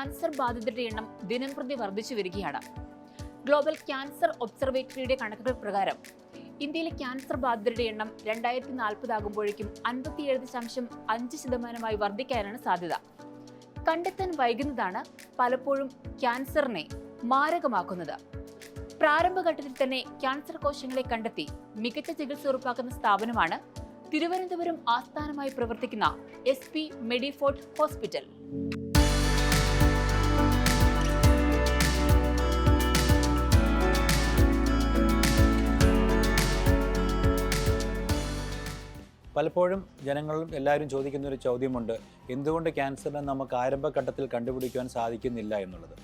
Cancer ബാധിതരുടെ എണ്ണം ദിനം പ്രതി വർദ്ധിച്ചു വരികയാണ്. ഗ്ലോബൽ ക്യാൻസർ ഒബ്സർവേറ്ററിയുടെ കണക്കുകൾ പ്രകാരം ഇന്ത്യയിലെ ക്യാൻസർ ബാധിതരുടെ എണ്ണം രണ്ടായിരത്തി നാൽപ്പതാകുമ്പോഴേക്കും അൻപത്തിയേഴ് ദശാംശം അഞ്ച് ശതമാനമായി വർദ്ധിക്കാനാണ് സാധ്യത. കണ്ടെത്താൻ വൈകുന്നതാണ് പലപ്പോഴും ക്യാൻസറിനെ മാരകമാക്കുന്നത്. പ്രാരംഭഘട്ടത്തിൽ തന്നെ ക്യാൻസർ കോശങ്ങളെ കണ്ടെത്തി മികച്ച ചികിത്സ ഉറപ്പാക്കുന്ന സ്ഥാപനമാണ് തിരുവനന്തപുരം ആസ്ഥാനമായി പ്രവർത്തിക്കുന്ന എസ് പി മെഡിഫോർട്ട് ഹോസ്പിറ്റൽ പലപ്പോഴും ജനങ്ങളും എല്ലാവരും ചോദിക്കുന്ന ഒരു ചോദ്യമുണ്ട് എന്തുകൊണ്ട് ക്യാൻസറിനെ നമുക്ക് ആരംഭഘട്ടത്തിൽ കണ്ടുപിടിക്കുവാൻ സാധിക്കുന്നില്ല എന്നുള്ളത്.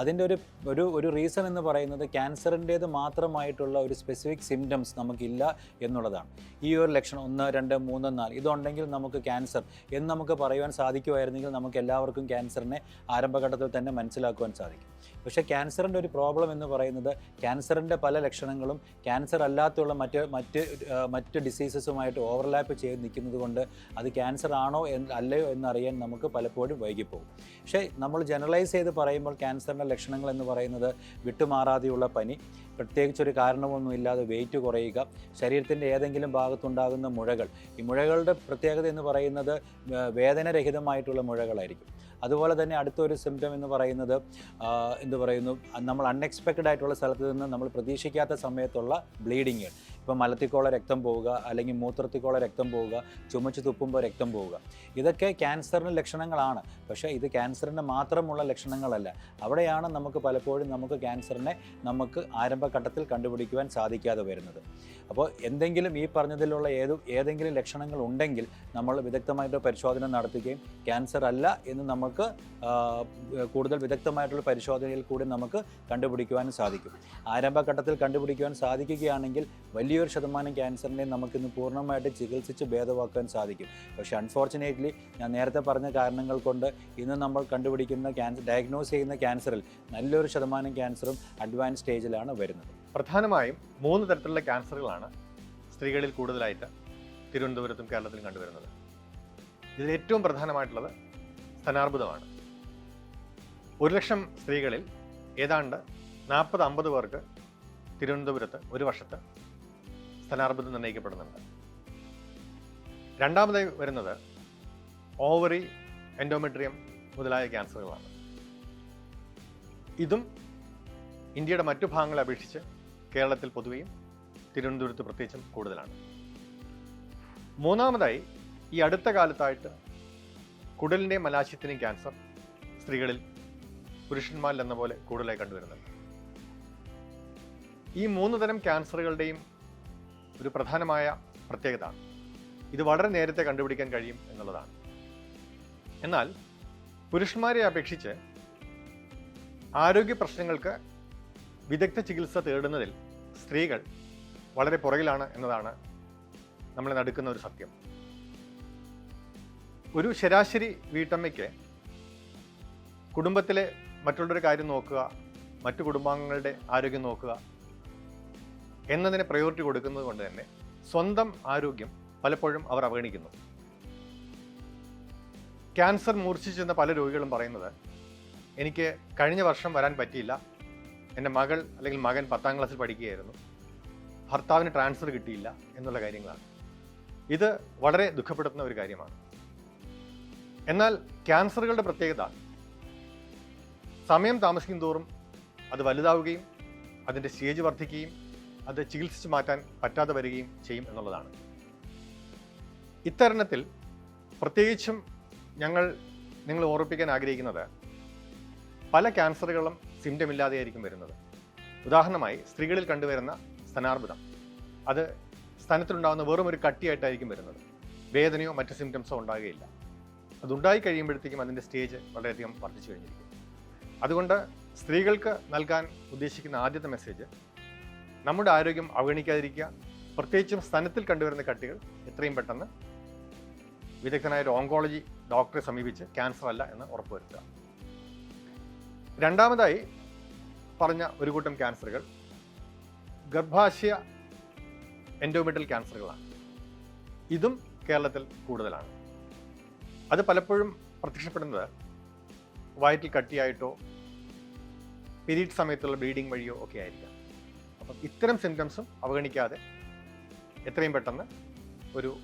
അതിന്റെ ഒരു ഒരു ഒരു റീസൺ എന്ന് പറയുന്നത് ക്യാൻസറിന്റേത് മാത്രമായിട്ടുള്ള ഒരു സ്പെസിഫിക് സിംറ്റംസ് നമുക്കില്ല എന്നുള്ളതാണ്. ഈ ഒരു ലക്ഷണം ഒന്ന് രണ്ട് മൂന്ന് നാല് ഇതുണ്ടെങ്കിൽ നമുക്ക് ക്യാൻസർ എന്ന് നമുക്ക് പറയുവാൻ സാധിക്കുമായിരുന്നെങ്കിൽ നമുക്ക് എല്ലാവർക്കും ക്യാൻസറിനെ ആരംഭഘട്ടത്തിൽ തന്നെ മനസ്സിലാക്കുവാൻ സാധിക്കും. പക്ഷേ ക്യാൻസറിന്റെ ഒരു പ്രോബ്ലം എന്ന് പറയുന്നത് ക്യാൻസറിന്റെ പല ലക്ഷണങ്ങളും ക്യാൻസർ അല്ലാത്തുള്ള മറ്റ് മറ്റ് മറ്റ് ഡിസീസസുമായിട്ട് ഓവർലാപ്പ് ചെയ്ത് നിൽക്കുന്നത് കൊണ്ട് അത് ക്യാൻസർ ആണോ എന്ന് അല്ലയോ എന്നറിയാൻ നമുക്ക് പലപ്പോഴും വൈകിപ്പോകും. പക്ഷേ നമ്മൾ ജനറലൈസ് ചെയ്ത് പറയുമ്പോൾ ക്യാൻസറിന്റെ ലക്ഷണങ്ങൾ എന്ന് പറയുന്നത് വിട്ടുമാറാതെയുള്ള പനി പ്രത്യേകിച്ചൊരു കാരണമൊന്നുമില്ലാതെ വെയിറ്റ് കുറയുക ശരീരത്തിന്റെ ഏതെങ്കിലും ഭാഗത്തുണ്ടാകുന്ന മുഴകൾ. ഈ മുഴകളുടെ പ്രത്യേകത എന്ന് പറയുന്നത് വേദനരഹിതമായിട്ടുള്ള മുഴകളായിരിക്കും. അതുപോലെ തന്നെ അടുത്തൊരു സിംറ്റം എന്ന് പറയുന്നത് എന്ത് പറയുന്നു നമ്മൾ അൺഎക്സ്പെക്റ്റഡ് ആയിട്ടുള്ള സ്ഥലത്ത് നിന്ന് നമ്മൾ പ്രതീക്ഷിക്കാത്ത സമയത്തുള്ള ബ്ലീഡിങ് ഇപ്പം മലത്തിക്കോള രക്തം പോവുക അല്ലെങ്കിൽ മൂത്രത്തിക്കോള രക്തം പോവുക ചുമച്ച് തുപ്പുമ്പോൾ രക്തം പോവുക. ഇതൊക്കെ ക്യാൻസറിന്റെ ലക്ഷണങ്ങളാണ്. പക്ഷേ ഇത് ക്യാൻസറിന്റെ മാത്രമുള്ള ലക്ഷണങ്ങളല്ല. അവിടെയാണ് നമുക്ക് പലപ്പോഴും നമുക്ക് ക്യാൻസറിനെ നമുക്ക് ആരംഭഘട്ടത്തിൽ കണ്ടുപിടിക്കുവാൻ സാധിക്കാതെ വരുന്നത്. അപ്പോൾ എന്തെങ്കിലും ഈ പറഞ്ഞതിലുള്ള ഏത് ഏതെങ്കിലും ലക്ഷണങ്ങൾ ഉണ്ടെങ്കിൽ നമ്മൾ വിദഗ്ധമായിട്ട് പരിശോധന നടത്തുകയും ക്യാൻസർ അല്ല എന്ന് നമുക്ക് കൂടുതൽ വിദഗ്ധമായിട്ടുള്ള പരിശോധനയിൽ കൂടി നമുക്ക് കണ്ടുപിടിക്കുവാനും സാധിക്കും. ആരംഭഘട്ടത്തിൽ കണ്ടുപിടിക്കുവാൻ സാധിക്കുകയാണെങ്കിൽ വലിയൊരു ശതമാനം ക്യാൻസറിനെ നമുക്കിന്ന് പൂർണമായിട്ട് ചികിത്സിച്ച് ഭേദമാക്കാൻ സാധിക്കും. പക്ഷേ അൺഫോർച്ചുനേറ്റ്ലി ഞാൻ നേരത്തെ പറഞ്ഞ കാരണങ്ങൾ കൊണ്ട് ഇന്ന് നമ്മൾ കണ്ടുപിടിക്കുന്ന ക്യാൻസർ ഡയഗ്നോസ് ചെയ്യുന്ന ക്യാൻസറിൽ നല്ലൊരു ശതമാനം ക്യാൻസറും അഡ്വാൻസ് സ്റ്റേജിലാണ് വരുന്നത്. പ്രധാനമായും മൂന്ന് തരത്തിലുള്ള ക്യാൻസറുകളാണ് സ്ത്രീകളിൽ കൂടുതലായിട്ട് തിരുവനന്തപുരത്തും കേരളത്തിലും കണ്ടുവരുന്നത്. ഇതിൽ ഏറ്റവും പ്രധാനമായിട്ടുള്ളത് സ്തനാർബുദമാണ് ഒരു ലക്ഷം സ്ത്രീകളിൽ ഏതാണ്ട് നാൽപ്പത് അമ്പത് പേർക്ക് തിരുവനന്തപുരത്ത് ഒരു വർഷത്ത് സ്തനാർബുദം നിർണയിക്കപ്പെടുന്നുണ്ട്. രണ്ടാമതായി വരുന്നത് ഓവറി എൻഡോമെട്രിയം മുതലായ ക്യാൻസറുകളാണ്. ഇതും ഇന്ത്യയുടെ മറ്റു ഭാഗങ്ങളെ അപേക്ഷിച്ച് കേരളത്തിൽ പൊതുവെയും തിരുവനന്തപുരത്ത് പ്രത്യേകിച്ചും കൂടുതലാണ്. മൂന്നാമതായി ഈ അടുത്ത കാലത്തായിട്ട് കുടലിന്റെയും മലാശയത്തിന്റെയും ക്യാൻസർ സ്ത്രീകളിൽ പുരുഷന്മാരിൽ എന്ന പോലെ കൂടുതലായി കണ്ടുവരുന്നുണ്ട്. ഈ മൂന്ന് തരം ക്യാൻസറുകളുടെയും ഒരു പ്രധാനമായ പ്രത്യേകത ഇത് വളരെ നേരത്തെ കണ്ടുപിടിക്കാൻ കഴിയും എന്നുള്ളതാണ്. എന്നാൽ പുരുഷന്മാരെ അപേക്ഷിച്ച് ആരോഗ്യ പ്രശ്നങ്ങൾക്ക് വിദഗ്ധ ചികിത്സ തേടുന്നതിൽ സ്ത്രീകൾ വളരെ പുറകിലാണ് എന്നതാണ് നമ്മളെ നടുക്കുന്ന ഒരു സത്യം. ഒരു ശരാശരി വീട്ടമ്മയ്ക്ക് കുടുംബത്തിലെ മറ്റുള്ളവരുടെ കാര്യം നോക്കുക മറ്റു കുടുംബാംഗങ്ങളുടെ ആരോഗ്യം നോക്കുക എന്നതിനെ പ്രയോറിറ്റി കൊടുക്കുന്നത് കൊണ്ട് തന്നെ സ്വന്തം ആരോഗ്യം പലപ്പോഴും അവർ അവഗണിക്കുന്നു. ക്യാൻസർ മൂർച്ഛിച്ചെന്ന പല രോഗികളും പറയുന്നത് എനിക്ക് കഴിഞ്ഞ വർഷം വരാൻ പറ്റിയില്ല എന്റെ മകൾ അല്ലെങ്കിൽ മകൻ പത്താം ക്ലാസ്സിൽ പഠിക്കുകയായിരുന്നു. ഭർത്താവിന് ട്രാൻസ്ഫർ കിട്ടിയില്ല എന്നുള്ള കാര്യങ്ങളാണ്. ഇത് വളരെ ദുഃഖപ്പെടുത്തുന്ന ഒരു കാര്യമാണ്. എന്നാൽ ക്യാൻസറുകളുടെ പ്രത്യേകത. സമയം താമസിക്കും തോറും അത് വലുതാവുകയും അതിന്റെ സ്റ്റേജ് വർദ്ധിക്കുകയും അത് ചികിത്സിച്ച് മാറ്റാൻ പറ്റാതെ വരികയും ചെയ്യും എന്നുള്ളതാണ്. ഇത്തരണത്തിൽ പ്രത്യേകിച്ചും ഞങ്ങൾ നിങ്ങൾ ഓർമ്മിപ്പിക്കാൻ ആഗ്രഹിക്കുന്നത് പല ക്യാൻസറുകളും സിംറ്റം ഇല്ലാതെയായിരിക്കും വരുന്നത്. ഉദാഹരണമായി സ്ത്രീകളിൽ കണ്ടുവരുന്ന സ്തനാർബുദം. അത് സ്തനത്തിലുണ്ടാകുന്ന വെറും ഒരു കട്ടിയായിട്ടായിരിക്കും വരുന്നത്. വേദനയോ മറ്റ് സിംറ്റംസോ ഉണ്ടാകുകയില്ല. അതുണ്ടായി കഴിയുമ്പോഴത്തേക്കും അതിന്റെ സ്റ്റേജ് വളരെയധികം വർദ്ധിച്ചു കഴിഞ്ഞിരിക്കും. അതുകൊണ്ട് സ്ത്രീകൾക്ക് നൽകാൻ ഉദ്ദേശിക്കുന്ന ആദ്യത്തെ മെസ്സേജ് നമ്മുടെ ആരോഗ്യം അവഗണിക്കാതിരിക്കുക. പ്രത്യേകിച്ചും സ്തനത്തിൽ കണ്ടുവരുന്ന കട്ടികൾ എത്രയും പെട്ടെന്ന് വിദഗ്ധനായ ഒരു ഓങ്കോളജി ഡോക്ടറെ സമീപിച്ച് ക്യാൻസർ അല്ല എന്ന് ഉറപ്പുവരുത്തുക. രണ്ടാമതായി പറഞ്ഞ ഒരു കൂട്ടം ക്യാൻസറുകൾ. ഗർഭാശയ എൻഡോമെറ്റൽ ക്യാൻസറുകളാണ്. ഇതും കേരളത്തിൽ കൂടുതലാണ്. അത് പലപ്പോഴും പ്രത്യക്ഷപ്പെടുന്നത് വയറ്റിൽ കട്ടിയായിട്ടോ പീരീഡ് സമയത്തുള്ള ബ്ലീഡിങ് വഴിയോ ഒക്കെ ആയിരിക്കാം. അപ്പം ഇത്തരം സിംറ്റംസും അവഗണിക്കാതെ എത്രയും പെട്ടെന്ന് ഒരു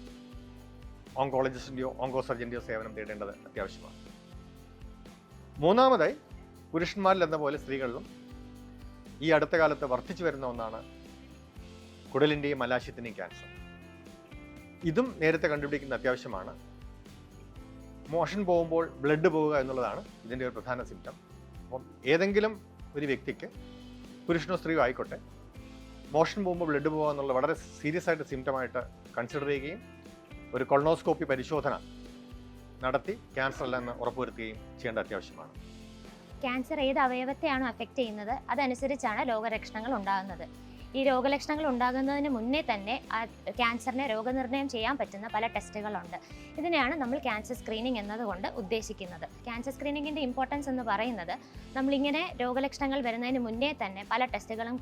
ഓങ്കോളജിസ്റ്റിന്റെയോ ഓങ്കോ സർജന്റെയോ സേവനം തേടേണ്ടത് അത്യാവശ്യമാണ്. മൂന്നാമതായി പുരുഷന്മാരിൽ എന്ന പോലെ സ്ത്രീകളിലും ഈ അടുത്ത കാലത്ത് വർദ്ധിച്ചു വരുന്ന ഒന്നാണ് കുടലിന്റെയും മലാശയത്തിന്റെയും ക്യാൻസർ. ഇതും നേരത്തെ കണ്ടുപിടിക്കുന്ന അത്യാവശ്യമാണ്. മോഷൻ പോകുമ്പോൾ ബ്ലഡ് പോവുക എന്നുള്ളതാണ് ഇതിന്റെ ഒരു പ്രധാന സിംറ്റം അപ്പം ഏതെങ്കിലും ഒരു വ്യക്തിക്ക് പുരുഷനോ സ്ത്രീയോ ആയിക്കോട്ടെ മോഷൻ പോകുമ്പോൾ ബ്ലഡ് പോകുക എന്നുള്ള വളരെ സീരിയസ് ആയിട്ട് സിംറ്റമായിട്ട് കൺസിഡർ ചെയ്യുകയും ഒരു കൊളോസ്കോപ്പി പരിശോധന നടത്തി ക്യാൻസർ അല്ലെന്ന് ഉറപ്പുവരുത്തുകയും ചെയ്യേണ്ട അത്യാവശ്യമാണ്. ക്യാൻസർ ഏത് അവയവത്തെയാണോ അഫക്റ്റ് ചെയ്യുന്നത് അതനുസരിച്ചാണ് രോഗലക്ഷണങ്ങൾ ഉണ്ടാകുന്നത്. ഈ രോഗലക്ഷണങ്ങൾ ഉണ്ടാകുന്നതിന് മുന്നേ തന്നെ ആ ക്യാൻസറിനെ രോഗനിർണയം ചെയ്യാൻ പറ്റുന്ന പല ടെസ്റ്റുകളുണ്ട് ഇതിനെയാണ് നമ്മൾ ക്യാൻസർ സ്ക്രീനിങ് എന്നതുകൊണ്ട് ഉദ്ദേശിക്കുന്നത്. ക്യാൻസർ സ്ക്രീനിങ്ങിന്റെ ഇമ്പോർട്ടൻസ് എന്ന് പറയുന്നത് നമ്മളിങ്ങനെ രോഗലക്ഷണങ്ങൾ വരുന്നതിന് മുന്നേ തന്നെ പല ടെസ്റ്റുകളും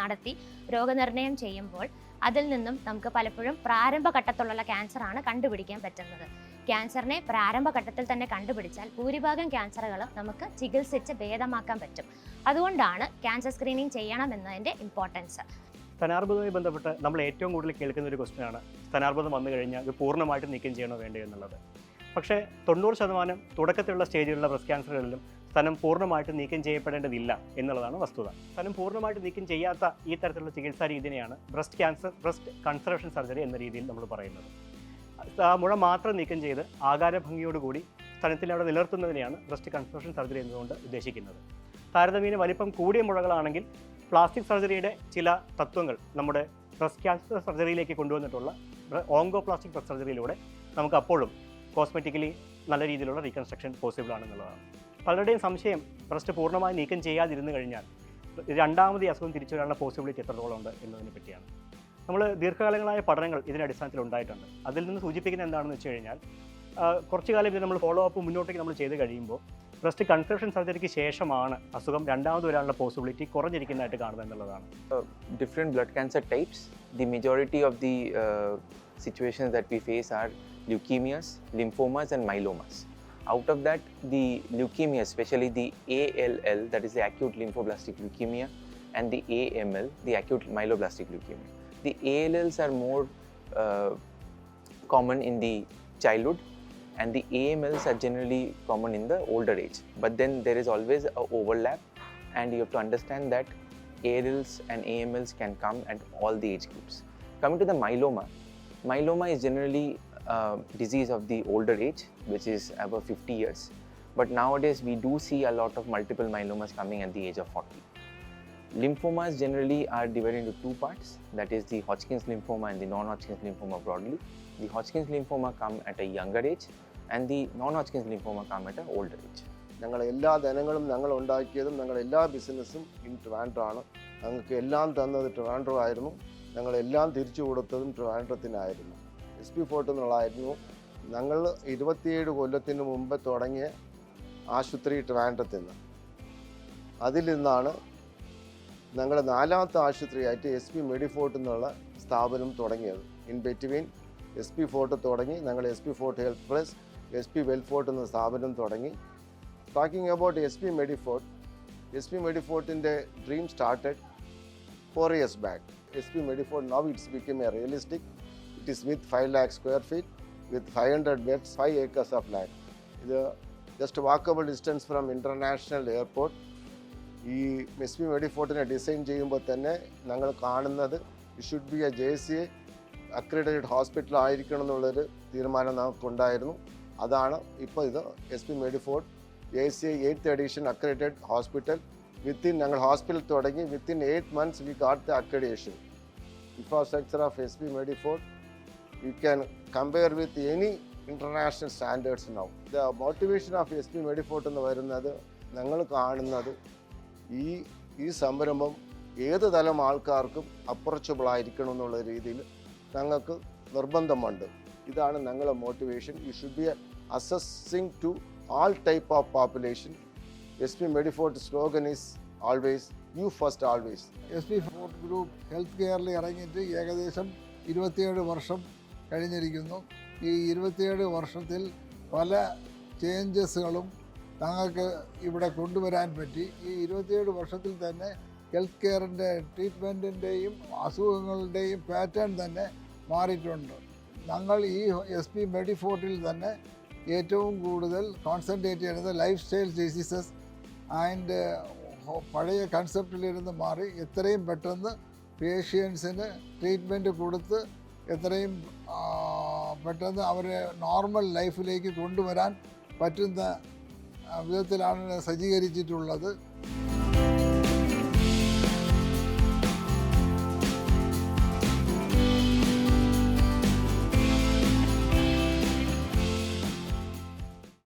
നടത്തി രോഗനിർണയം ചെയ്യുമ്പോൾ അതിൽ നിന്നും നമുക്ക് പലപ്പോഴും പ്രാരംഭ പ്രാരംഭഘട്ടത്തിലുള്ള ക്യാൻസറാണ് കണ്ടുപിടിക്കാൻ പറ്റുന്നത്. ക്യാൻസറിനെ പ്രാരംഭഘട്ടത്തിൽ തന്നെ കണ്ടുപിടിച്ചാൽ ഭൂരിഭാഗം ക്യാൻസറുകളും നമുക്ക് ചികിത്സിച്ച് ഭേദമാക്കാൻ പറ്റും. അതുകൊണ്ടാണ് ക്യാൻസർ സ്ക്രീനിങ് ചെയ്യണം എന്നതിന്റെ ഇമ്പോർട്ടൻസ് സ്ഥാനാർബുദവുമായി ബന്ധപ്പെട്ട് നമ്മൾ ഏറ്റവും കൂടുതൽ കേൾക്കുന്ന ഒരു ക്വസ്റ്റ്യനാണ് സ്ഥാനാർബുദം വന്നു കഴിഞ്ഞാൽ ഇത് പൂർണമായിട്ട് നീക്കം ചെയ്യണോ വേണ്ടയോ എന്നുള്ളത്. പക്ഷേ തൊണ്ണൂറ് ശതമാനം തുടക്കത്തിലുള്ള സ്റ്റേജിലുള്ള ബ്രസ്റ്റ് ക്യാൻസറുകളിലും സ്ഥലം പൂർണമായിട്ട് നീക്കം ചെയ്യപ്പെടേണ്ടതില്ല എന്നുള്ളതാണ് വസ്തുത. സ്ഥലം പൂർണമായിട്ട് നീക്കം ചെയ്യാത്ത ഈ തരത്തിലുള്ള ചികിത്സാ രീതിയാണ് breast cancer breast conservation surgery എന്ന രീതിയിൽ നമ്മൾ പറയുന്നത്. മുഴ മാത്രം നീക്കം ചെയ്ത് ആകാരഭംഗിയോടുകൂടി സ്ഥലത്തിൽ അവിടെ നിലനിർത്തുന്നതിനെയാണ് ബ്രസ്റ്റ് കൺസ്ട്രക്ഷൻ സർജറി എന്നതുകൊണ്ട് ഉദ്ദേശിക്കുന്നത്. താരതമ്യേന വലിപ്പം കൂടിയ മുഴകളാണെങ്കിൽ പ്ലാസ്റ്റിക് സർജറിയുടെ ചില തത്വങ്ങൾ നമ്മുടെ ബ്രസ്റ്റ് ക്യാൻസർ സർജറിയിലേക്ക് കൊണ്ടുവന്നിട്ടുള്ള ഓങ്കോ പ്ലാസ്റ്റിക് ബ്രസ്റ്റ് സർജറിയിലൂടെ നമുക്ക് അപ്പോഴും കോസ്മെറ്റിക്കലി നല്ല രീതിയിലുള്ള റീകൺസ്ട്രക്ഷൻ പോസിബിൾ ആണെന്നുള്ളതാണ്. പലരുടെയും സംശയം ബ്രസ്റ്റ് പൂർണമായി നീക്കം ചെയ്യാതിരുന്നു കഴിഞ്ഞാൽ രണ്ടാമത് അസുഖം തിരിച്ചു വരാനുള്ള പോസിബിലിറ്റി എത്രത്തോളം ഉണ്ട് എന്നതിനെ പറ്റിയാണ് നമ്മൾ ദീർഘകാലങ്ങളായ പഠനങ്ങൾ ഇതിന്റെ അടിസ്ഥാനത്തിൽ ഉണ്ടായിട്ടുണ്ട്. അതിൽ നിന്ന് സൂചിപ്പിക്കുന്ന എന്താണെന്ന് വെച്ച് കഴിഞ്ഞാൽ കുറച്ച് കാലം ഇത് നമ്മൾ ഫോളോ അപ്പ് മുന്നോട്ടേക്ക് നമ്മൾ ചെയ്ത് കഴിയുമ്പോൾ ഫസ്റ്റ് കൺസെപ്ഷൻ സർജറിക്ക് ശേഷമാണ് അസുഖം രണ്ടാമത് വരാനുള്ള പോസിബിലിറ്റി കുറഞ്ഞിരിക്കുന്നതായിട്ട് കാണുന്നത് എന്നുള്ളതാണ്. Different blood cancer types the majority of the situation that we face are leukaemias lymphomas and myelomas out of that the leukaemia specially the A L L that is the acute lymphoblastic leukaemia and the A M L the acute myeloblastic leukaemia The ALLs are more uh, common in the childhood, and the AMLs are generally common in the older age. But then there is always a overlap, and you have to understand that ALLs and AMLs can come at all the age groups. Coming to the myeloma, myeloma is generally a disease of the older age, which is above 50 years. But nowadays, we do see a lot of multiple myelomas coming at the age of 40. Lymphomas generally are divided into two parts that is, the Hodgkin's lymphoma and the non Hodgkin's lymphoma broadly. The Hodgkin's lymphoma come at a younger age, and the non Hodgkin's lymphoma come at an older age. ഞങ്ങൾ എല്ലാ ധനങ്ങളും ഞങ്ങൾ ഉണ്ടാക്കിയതും ഞങ്ങൾ എല്ലാ ബിസിനസ്സും in ട്രിവാൻഡ്രമാണ് ഞങ്ങൾക്ക് എല്ലാം തന്നത് ട്രിവാൻഡ്രോ ആയിരുന്നു ഞങ്ങൾ എല്ലാം തിരിച്ചു കൊടുത്തതും ട്രിവാൻഡ്രത്തിനായിരുന്നു എസ് പി ഫോർട്ട് എന്നുള്ളതായിരുന്നു ഞങ്ങൾ ഇരുപത്തിയേഴ് കൊല്ലത്തിന് മുമ്പ് തുടങ്ങിയ ആശുപത്രി ട്രിവാൻഡ്രത്തിൽ നിന്ന് അതിൽ നിന്നാണ് ഞങ്ങൾ നാലാമത്തെ ആശുപത്രിയായിട്ട് എസ് പി മെഡിഫോർട്ട് എന്നുള്ള സ്ഥാപനം തുടങ്ങിയത് in between S P fort തുടങ്ങി ഞങ്ങൾ S P fort health plus S P Wellfort എന്ന സ്ഥാപനം തുടങ്ങി talking about SP Medifort, SP Medifort's dream started four years back. SP Medifort now it's become a realistic. It is with 5 lakh square feet, with 500 beds, 5 acres of land. The just walkable distance from international airport. ഈ S P മെഡിഫോർട്ടിനെ design ചെയ്യുമ്പോൾ തന്നെ ഞങ്ങൾ കാണുന്നത് should be a J C A accredited hospital ആയിരിക്കണം എന്നുള്ളൊരു തീരുമാനം നമുക്കുണ്ടായിരുന്നു. അതാണ് ഇപ്പോൾ ഇത് S P Medifort A C I eighth edition accredited hospital within ഞങ്ങൾ ഹോസ്പിറ്റൽ തുടങ്ങി within eight months we got the accreditation infrastructure of S P Medifort you can compare with any international standards now the motivation of S P Medifort എന്ന് വരുന്നത് ഞങ്ങൾ കാണുന്നത് ഈ ഈ സംരംഭം ഏത് തരം ആൾക്കാർക്കും അപ്രോച്ചബിൾ ആയിരിക്കണം എന്നുള്ള രീതിയിൽ ഞങ്ങൾക്ക് നിർബന്ധമുണ്ട്. ഇതാണ് ഞങ്ങളുടെ motivation you should be assessing to all type of population S P Medifort slogan is always you first always S P fort group health കെയറിൽ ഇറങ്ങിയിട്ട് ഏകദേശം ഇരുപത്തിയേഴ് വർഷം കഴിഞ്ഞിരിക്കുന്നു. ഈ ഇരുപത്തിയേഴ് വർഷത്തിൽ പല ചേഞ്ചസുകളും തങ്ങൾക്ക് ഇവിടെ കൊണ്ടുവരാൻ പറ്റി. ഈ ഇരുപത്തിയേഴ് വർഷത്തിൽ തന്നെ ഹെൽത്ത് കെയറിന്റെ ട്രീറ്റ്മെന്റിന്റെയും അസുഖങ്ങളുടെയും പാറ്റേൺ തന്നെ മാറിയിട്ടുണ്ട്. ഞങ്ങൾ ഈ എസ് പി മെഡിഫോർട്ടിൽ തന്നെ ഏറ്റവും കൂടുതൽ കോൺസെൻട്രേറ്റ് ചെയ്യുന്നത് ലൈഫ് സ്റ്റൈൽ ഡിസീസസ് ആൻഡ് പഴയ കൺസെപ്റ്റിലിരുന്ന് മാറി എത്രയും പെട്ടെന്ന് പേഷ്യൻസിന് ട്രീറ്റ്മെന്റ് കൊടുത്ത് എത്രയും പെട്ടെന്ന് അവരെ നോർമൽ ലൈഫിലേക്ക് കൊണ്ടുവരാൻ പറ്റുന്ന വിധത്തിലാണ് സജ്ജീകരിച്ചിട്ടുള്ളത്.